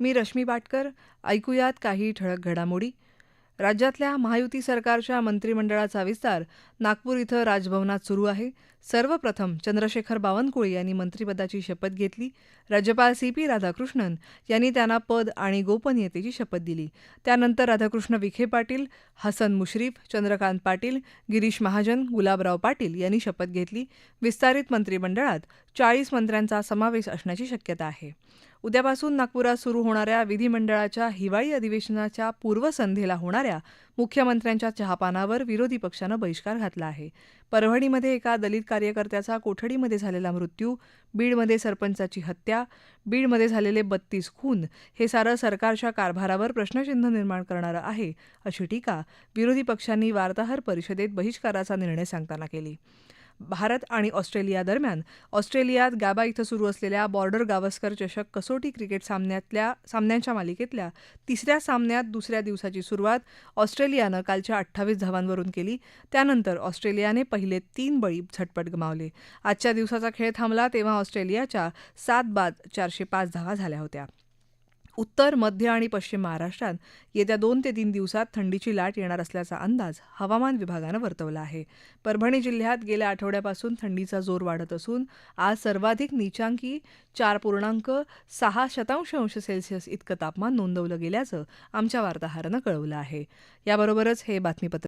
मी रश्मी पाटकर ऐकूयात काही ठळक घडामोडी. राज्यातल्या महायुती सरकारच्या मंत्रिमंडळाचा विस्तार नागपूर इथं राजभवनात सुरू आहे. सर्वप्रथम चंद्रशेखर बावनकुळे यांनी मंत्रिपदाची शपथ घेतली. राज्यपाल सी पी राधाकृष्णन यांनी त्यांना पद आणि गोपनीयतेची शपथ दिली. त्यानंतर राधाकृष्ण विखे पाटील हसन मुश्रीफ चंद्रकांत पाटील गिरीश महाजन गुलाबराव पाटील यांनी शपथ घेतली. विस्तारित मंत्रिमंडळात चाळीस मंत्र्यांचा समावेश असण्याची शक्यता आहे. उद्यापासून नागपुरात सुरू होणाऱ्या विधिमंडळाच्या हिवाळी अधिवेशनाच्या पूर्वसंध्येला होणाऱ्या मुख्यमंत्र्यांच्या चहापानावर विरोधी पक्षानं बहिष्कार घातला आहे. परभणीमध्ये एका दलित कार्यकर्त्याचा कोठडीमध्ये झालेला मृत्यू बीडमध्ये सरपंचाची हत्या बीडमध्ये झालेले बत्तीस खून हे सारं सरकारच्या कारभारावर प्रश्नचिन्ह निर्माण करणारं आहे अशी टीका विरोधी पक्षांनी वार्ताहर परिषदेत बहिष्काराचा निर्णय सांगताना केली. भारत आणि ऑस्ट्रेलिया दरम्यान ऑस्ट्रेलियात गाबा इथं सुरू असलेल्या बॉर्डर गावस्कर चषक कसोटी क्रिकेट सामन्यातल्या सामन्यांच्या मालिकेतल्या तिसऱ्या सामन्यात दुसऱ्या दिवसाची सुरुवात ऑस्ट्रेलियानं कालच्या अठ्ठावीस धावांवरून केली. त्यानंतर ऑस्ट्रेलियाने पहिले तीन बळी झटपट गमावले. आजच्या दिवसाचा खेळ थांबला तेव्हा ऑस्ट्रेलियाच्या सात बाद चारशे पाच धावा झाल्या होत्या. उत्तर मध्य आणि पश्चिम महाराष्ट्रात येत्या दोन ते तीन दिवसात थंडीची लाट येणार असल्याचा अंदाज हवामान विभागानं वर्तवला आहे. परभणी जिल्ह्यात गेल्या आठवड्यापासून थंडीचा जोर वाढत असून आज सर्वाधिक नीचांकी चार पूर्णांक सहा शतांश अंश सेल्सिअस इतकं तापमान नोंदवलं गेल्याचं आमच्या वार्ताहरानं कळवलं आहे. याबरोबरच हे बातमीपत्र